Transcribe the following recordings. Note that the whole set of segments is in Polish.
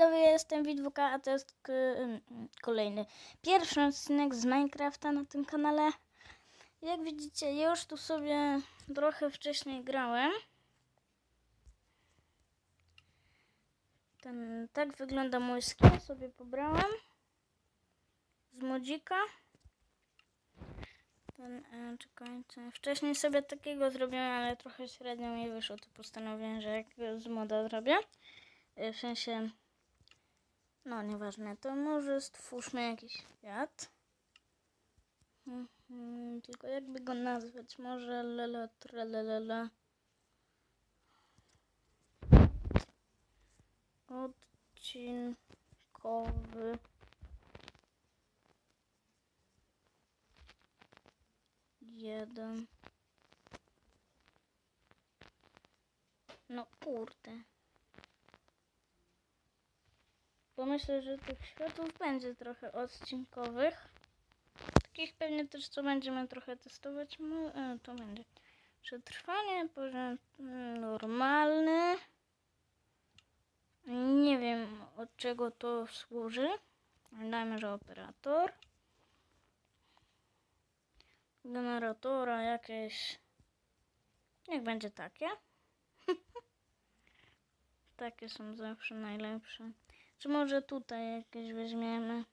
Ja jestem Widwuka, a to jest k- ym, kolejny pierwszy odcinek z Minecrafta na tym kanale. Jak widzicie, już tu sobie trochę wcześniej grałem. Ten, tak wygląda mój skin, sobie pobrałem z modzika. Ten, e, czekajcie, wcześniej sobie takiego zrobiłem, ale trochę średnio mi wyszło, to postanowiłem, że jak z moda zrobię, e, w sensie no, nieważne. To może stwórzmy jakiś świat. Mhm, tylko jakby go nazwać? Może lele tralala. Odcinkowy. Jeden. No kurde. Bo myślę, że tych światów będzie trochę odcinkowych. Takich pewnie też, co będziemy trochę testować. E, to będzie przetrwanie, poziom normalny. Nie wiem od czego to służy. Dajmy, że operator. Generatora jakieś. Niech będzie takie. takie są zawsze najlepsze. Czy może tutaj jakieś weźmiemy?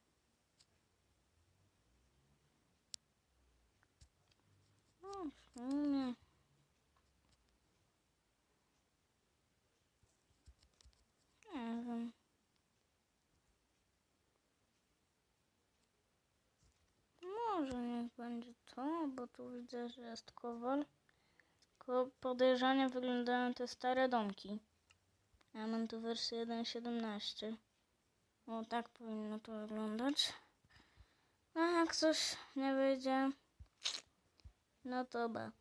No, sumie. Nie wiem. Może niech będzie to, bo tu widzę, że jest kowal. Tylko podejrzanie wyglądają te stare domki. Ja mam tu wersję 1.17. O, tak powinno to wyglądać. A jak coś nie wyjdzie, no to ba.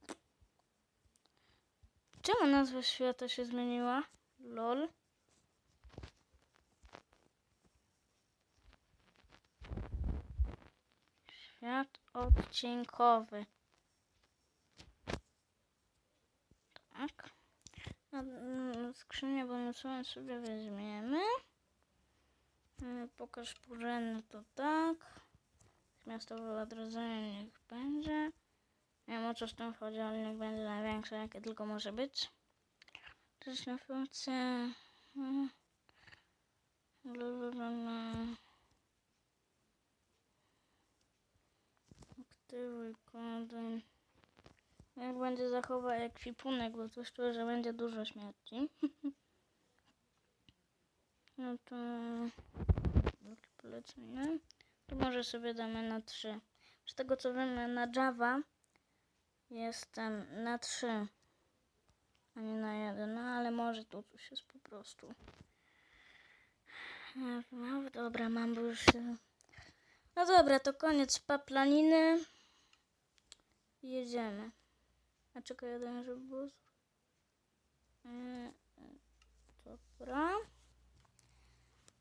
Czemu nazwa świata się zmieniła? LOL. Świat odcinkowy. Tak. Skrzynię bonusową sobie weźmiemy. E, Pokaż porządny to tak. Miastowe odrodzenie niech będzie. Nie wiem o co z tym chodzi, ale niech będzie największe jakie tylko może być. Też na funkcję. Aktywuj kody. Jak będzie zachować ekwipunek, bo czuję, że będzie dużo śmierci. no to polecenie. Tu może sobie damy na 3. Z tego co wiemy na Java jestem na 3, a nie na 1. No ale może tu coś jest po prostu. No dobra, mam już. No dobra, to koniec paplaniny. Jedziemy. A czekaj, jeden, żeby było. Yy, Dobra.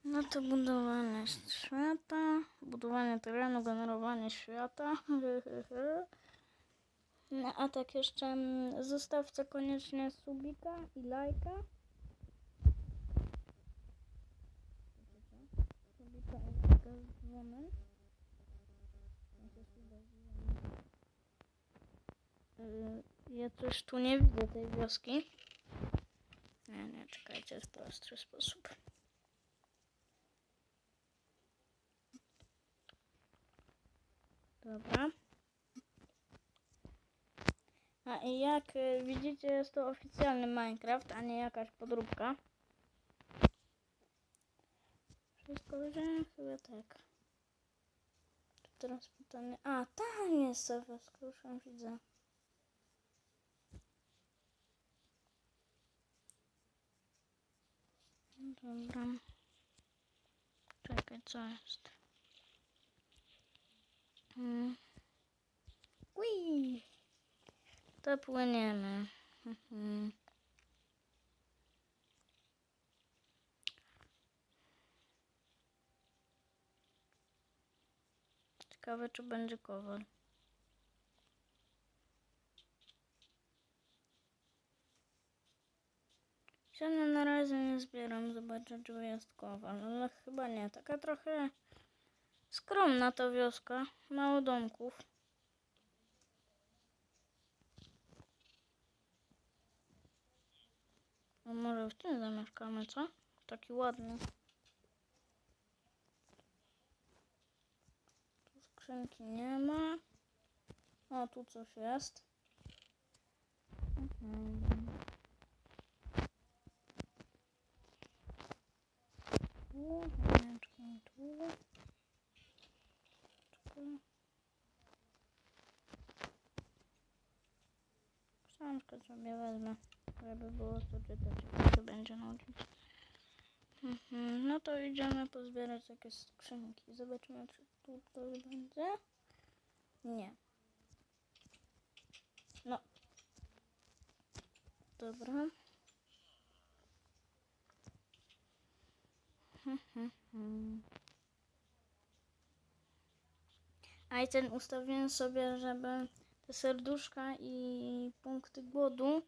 No to budowanie świata, budowanie terenu, generowanie świata. No a tak jeszcze mm, zostawcie koniecznie subika i lajka. Subika i lajka z. Yy, Ja coś tu nie widzę tej wioski. Nie, nie, czekajcie, w prostszy sposób. Dobra. A i jak y, widzicie, jest to oficjalny Minecraft, a nie jakaś podróbka. Wszystko wziąłem? Chyba tak. Teraz pytanie. A, tam jest Sowa, skruszam, widzę. Dobra. Czekaj, co jest? Hmm. Ui. To płyniemy. Mhm. Ciekawe, czy będzie kowal. Siana na razie nie zbieram, zobaczę czy jest kowal, ale chyba nie. Taka trochę skromna ta wioska, mało domków. No może w tym zamieszkamy, co? Taki ładny. Tu skrzynki nie ma. O, tu coś jest. Mhm. Tu, tu. Książkę sobie wezmę, żeby było co czytać, się będzie nudzić. Mhm, no to idziemy pozbierać jakieś skrzynki. Zobaczymy, czy tu coś będzie. Nie. No. Dobra. Mhm. A i ten ustawiłem sobie, żeby te serduszka i punkty głodu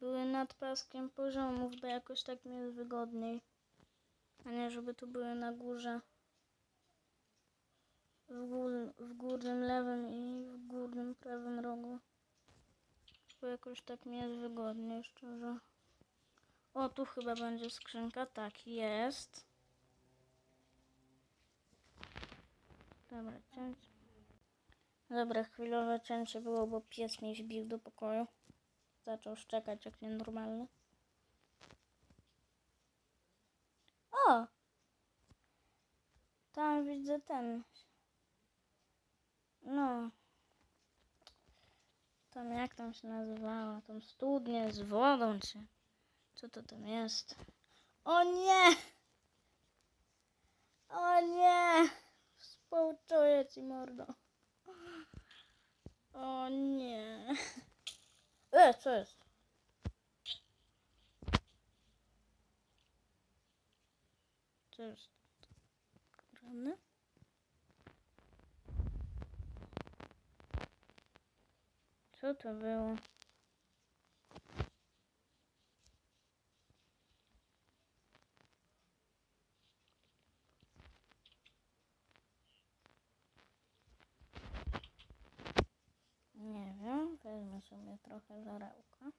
były nad paskiem poziomów, bo jakoś tak mi jest wygodniej. A nie, żeby tu były na górze. W, gór, w górnym lewym i w górnym prawym rogu. Bo jakoś tak mi jest wygodniej, szczerze. O, tu chyba będzie skrzynka. Tak, jest. Dobra, cięcie. Dobra, chwilowe cięcie było, bo pies mi wbił do pokoju. Zaczął szczekać jak nienormalny. O! Tam widzę ten. No. Tam jak tam się nazywała? Tam studnie z wodą, czy... Co to tam jest? O nie! O nie! Współczuję ci, mordo. O nie. E, co jest? Co jest? Grane? Co to było? Nie wiem, wezmę sobie trochę zarełka.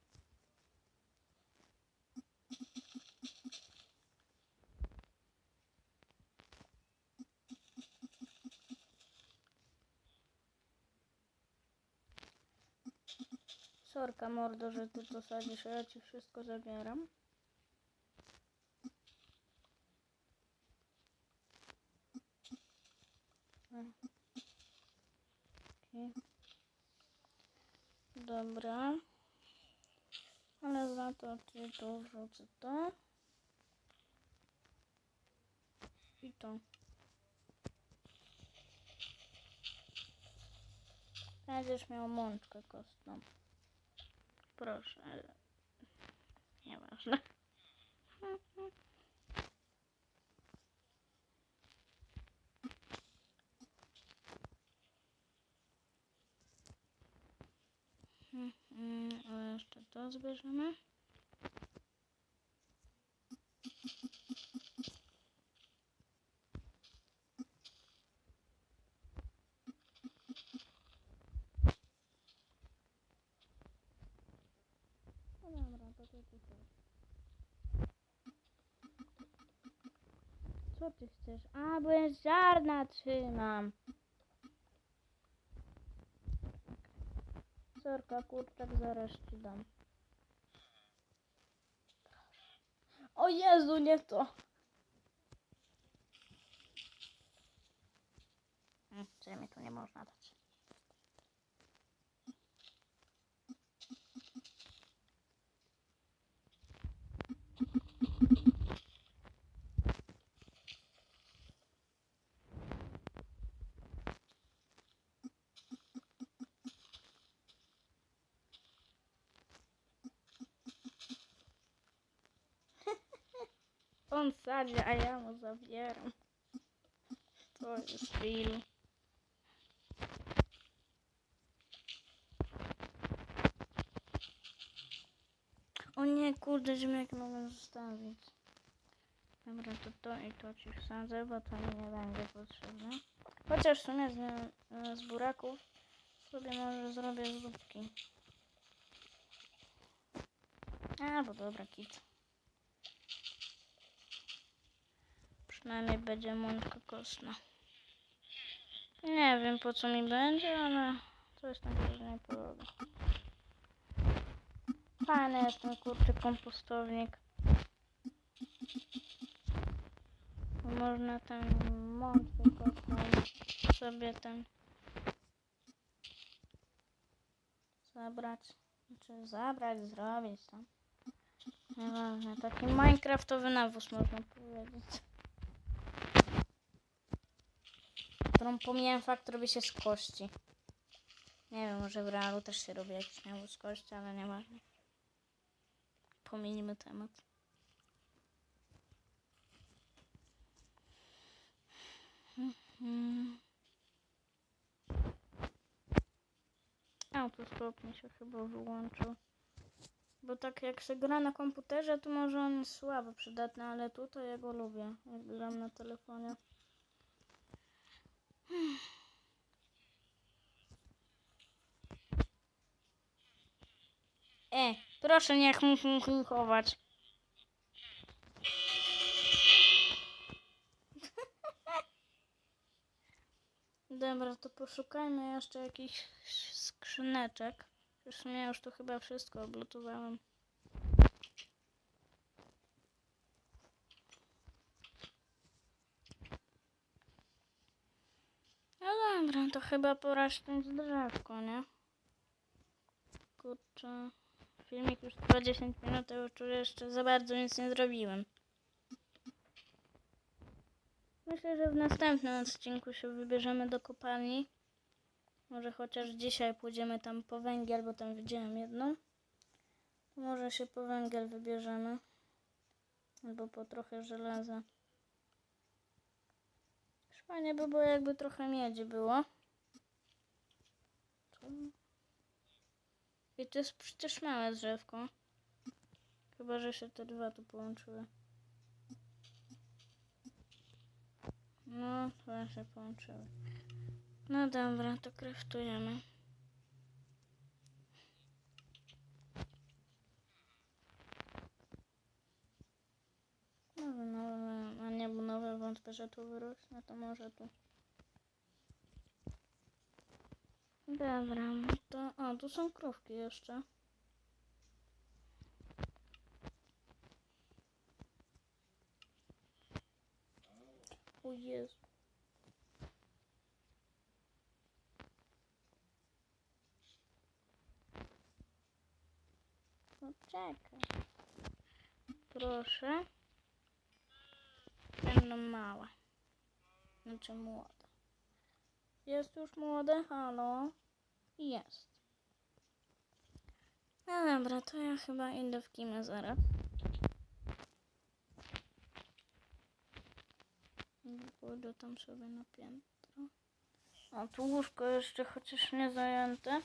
Sorka mordo, że ty to sadzisz, a ja ci wszystko zabieram. Dobra. Ale za to wrzucę to. I to. Będziesz miał mączkę kostną. Proszę, ale nieważne. Mm, a jeszcze to zbierzemy. No dobra, to ty tu chcesz. Chcesz? A, bo ja ziarna trzymam. Sorka, kurczak, zaraz ci dam. O Jezu, nie to. Mm, Co mi tu nie można dać? On sadzi, a ja mu zabieram. To jest film. O nie, kurde, ziemniaki mogę zostawić. Dobra, to to i to ci wsadzę, bo to nie będzie potrzebne. Chociaż w sumie z, z buraków sobie może zrobię zupki. Albo dobra, kit. Przynajmniej będzie mączka kostna. Nie wiem po co mi będzie, ale coś tam pewnie porobię. Fajny jest ten kurczę kompostownik. Można ten mączkę kostną sobie ten zabrać. Znaczy zabrać, zrobić tam. Nieważne, taki minecraftowy nawóz można powiedzieć. Którą pomijam fakt, robi się z kości. Nie wiem, może w realu też się robi jakiś nawóz z kości, ale nieważne. Pominijmy temat. Mhm. Autostop mi się chyba wyłączył. Bo tak jak się gra na komputerze, to może on jest słabo przydatny, ale tutaj ja go lubię, jak gram na telefonie. E, proszę nie chować. Dobra, to poszukajmy jeszcze jakichś skrzyneczek. Zresztą ja już tu chyba wszystko oblutowałem. No dobra, to chyba pora ściąć drzewko, nie? Kurczę. Filmik już trwa 10 minut, a już jeszcze za bardzo nic nie zrobiłem. Myślę, że w następnym odcinku się wybierzemy do kopalni. Może chociaż dzisiaj pójdziemy tam po węgiel, bo tam widziałem jedną. Może się po węgiel wybierzemy. Albo po trochę żelaza. Fajnie by było, jakby trochę miedzi było. I to jest przecież małe drzewko. Chyba, że się te dwa tu połączyły. No, to się połączyły. No dobra, to kraftujemy. Nowe, nowe, a nie, bo nowe wątpię, że tu wyrośnie, to może tu. Dobra, no to... O, tu są krówki jeszcze. O Jezu. Poczekaj. Proszę. Będą małe. Znaczy młode. Jest już młode? Halo? Jest. No dobra, to ja chyba idę w kimę zaraz. Pójdę tam sobie na piętro. O, tu łóżko jeszcze chociaż nie zajęte.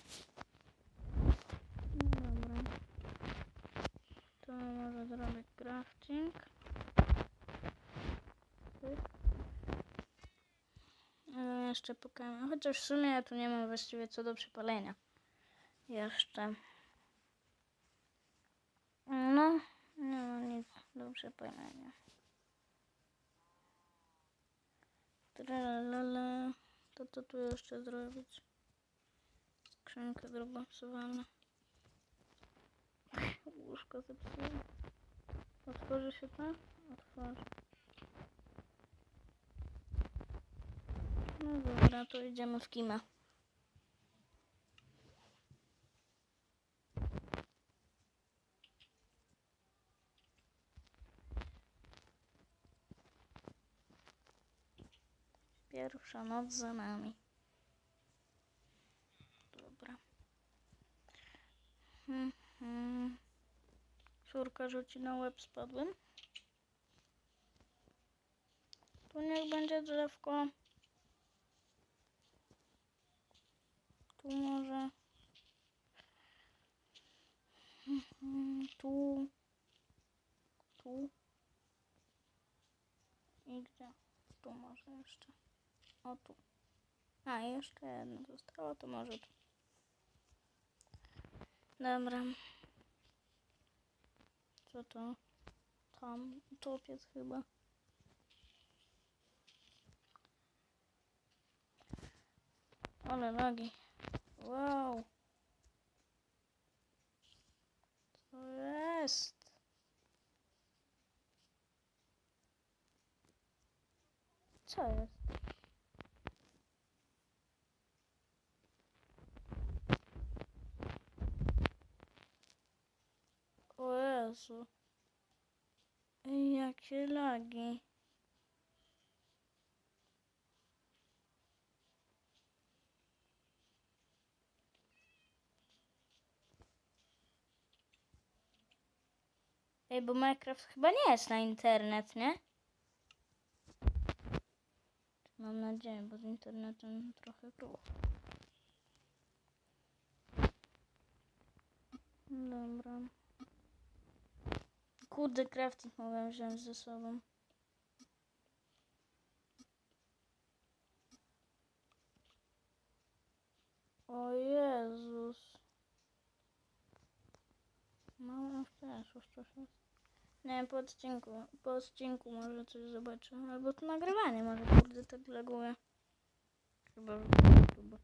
No dobra. To może zrobić crafting. Ale jeszcze pokażę. Chociaż w sumie ja tu nie mam właściwie co do przepalenia. Jeszcze. No, nie ma nic do przepalenia. Tralalala. To co tu jeszcze zrobić? Skrzynkę drobnopsuwalną. Łóżko zepsuło. Otworzy się to? Otworzy. No dobra, to idziemy w kimę. Pierwsza noc za nami. Dobra. Hmm, hmm. Rzuci na łeb spadłem. Tu niech będzie drzewko. Tu może. Mm, Tu. Tu. I gdzie? Tu może jeszcze. O tu. A, jeszcze jedno zostało, to może tu. Dobra. Co to? Tam, topiec chyba. Ale lagi. Wow. Co jest? Co jest? O Jezu. Jakie lagi. Ej, bo Minecraft chyba nie jest na internet, nie? Mam nadzieję, bo z internetem trochę grubo. Dobra. Kurde, crafting mogłem wziąć ze sobą. O Jezus. Mało FPS-ów trochę. Nie wiem, po odcinku, po odcinku może coś zobaczę. Albo to nagrywanie może kurde tak laguje. Chyba YouTube.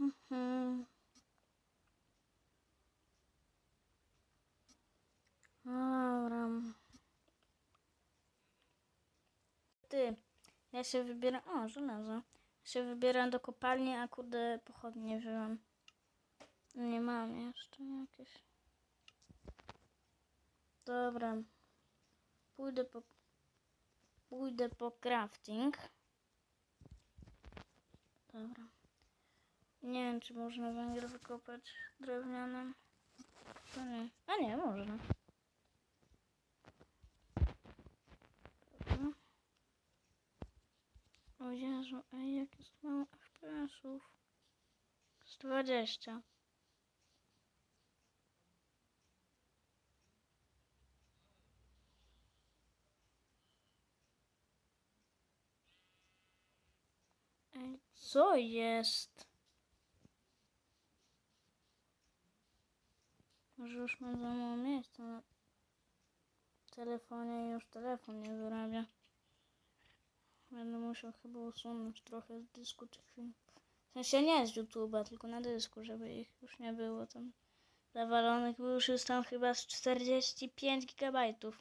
Mhm. Dobra. Ty, ja się wybieram. O, żelazo. Ja się wybieram do kopalni, a kurde pochodnie nie wziąłem. Nie mam jeszcze jakieś. Dobra. Pójdę po... Pójdę po crafting. Dobra. Nie wiem, czy można węgiel wykopać drewnianym. To nie. A nie, można. Dobra. O Jezu, ej, jak jest mało FPS-ów. 120. co jest? Może już mam za mało miejsca na telefonie już telefon nie wyrabia. Będę musiał chyba usunąć trochę z dysku tych filmów. W sensie nie z YouTube'a, tylko na dysku, żeby ich już nie było tam zawalonych, bo już jest tam chyba z 45 gigabajtów.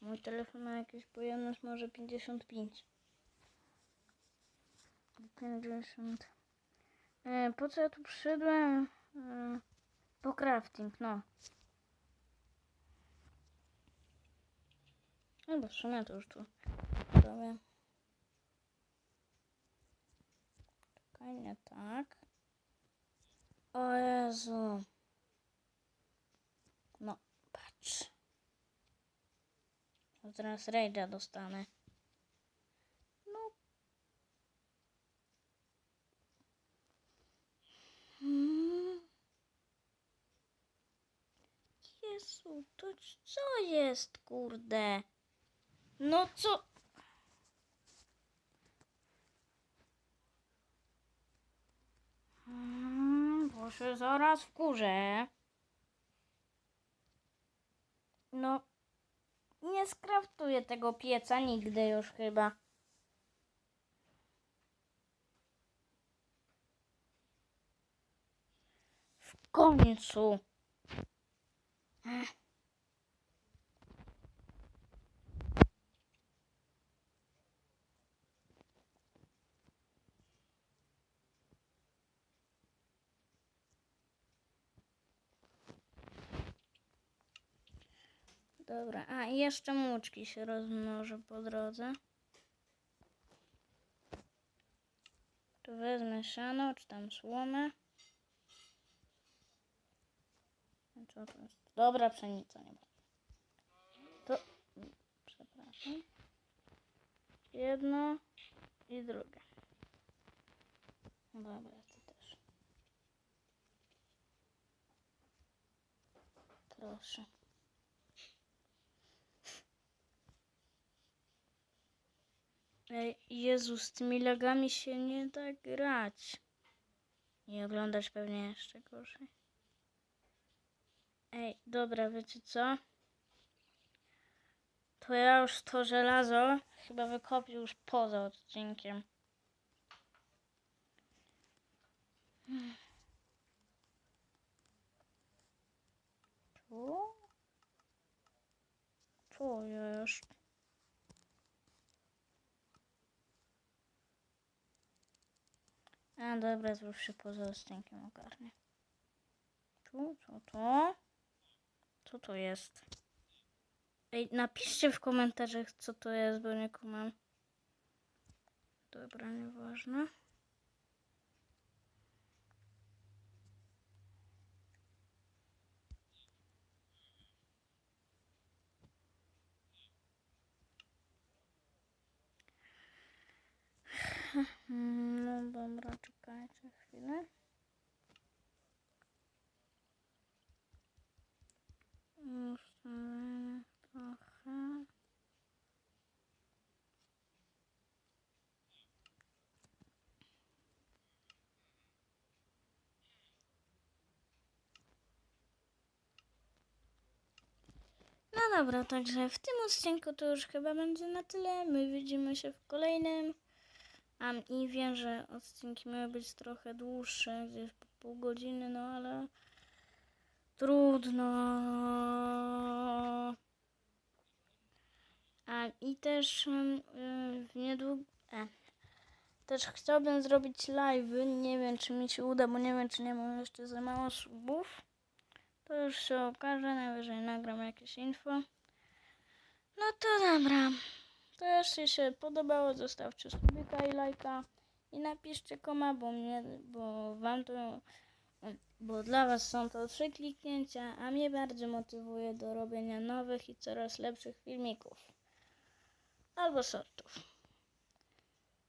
Mój telefon ma jakieś pojemność może 55. 50. E, po co ja tu przyszedłem? E, po crafting, no. No bo w sumie to już tu robię. Czekaj, tak. O Jezu. No, patrz. Teraz rage'a dostanę. No. Hmm. Jezu, to co jest, kurde? No co? Hmm, bo się zaraz wkurzę. No, nie skraftuję tego pieca nigdy już chyba. W końcu. Ech. Dobra, a jeszcze muczki się rozmnożę po drodze. Tu wezmę siano, czy tam słomę. pszenica to jest. Dobra pszenica, nie ma. To. Przepraszam. Jedno i drugie. Dobra, to też. Proszę. Ej, Jezus, z tymi lagami się nie da grać. I oglądasz pewnie jeszcze gorzej. Ej, dobra, wiecie co? To ja już to żelazo chyba wykopię już poza odcinkiem. Tu? Tu jest. A dobra, już się poza odcinkiem ogarnie. Tu, tu, tu. Co to jest? Ej, napiszcie w komentarzach, co to jest, bo nie kumam. Dobra, nieważne. Mm, No dobra, czekajcie chwilę. Ustawienia trochę. No dobra, także w tym odcinku to już chyba będzie na tyle. My widzimy się w kolejnym. Um, I wiem, że odcinki mają być trochę dłuższe, gdzieś po pół godziny, no ale trudno. A i też um, y, w niedługo. E, też chciałbym zrobić live. Nie wiem, czy mi się uda, bo nie wiem, czy nie mam jeszcze za mało subów. To już się okaże. Najwyżej nagram jakieś info. No to dobra. To jeśli się podobało, zostawcie subika i lajka i napiszcie koma, bo mnie, bo wam to, bo dla was są to trzy kliknięcia, a mnie bardzo motywuje do robienia nowych i coraz lepszych filmików. Albo shortów.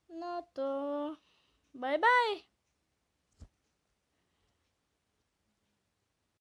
No to bye bye!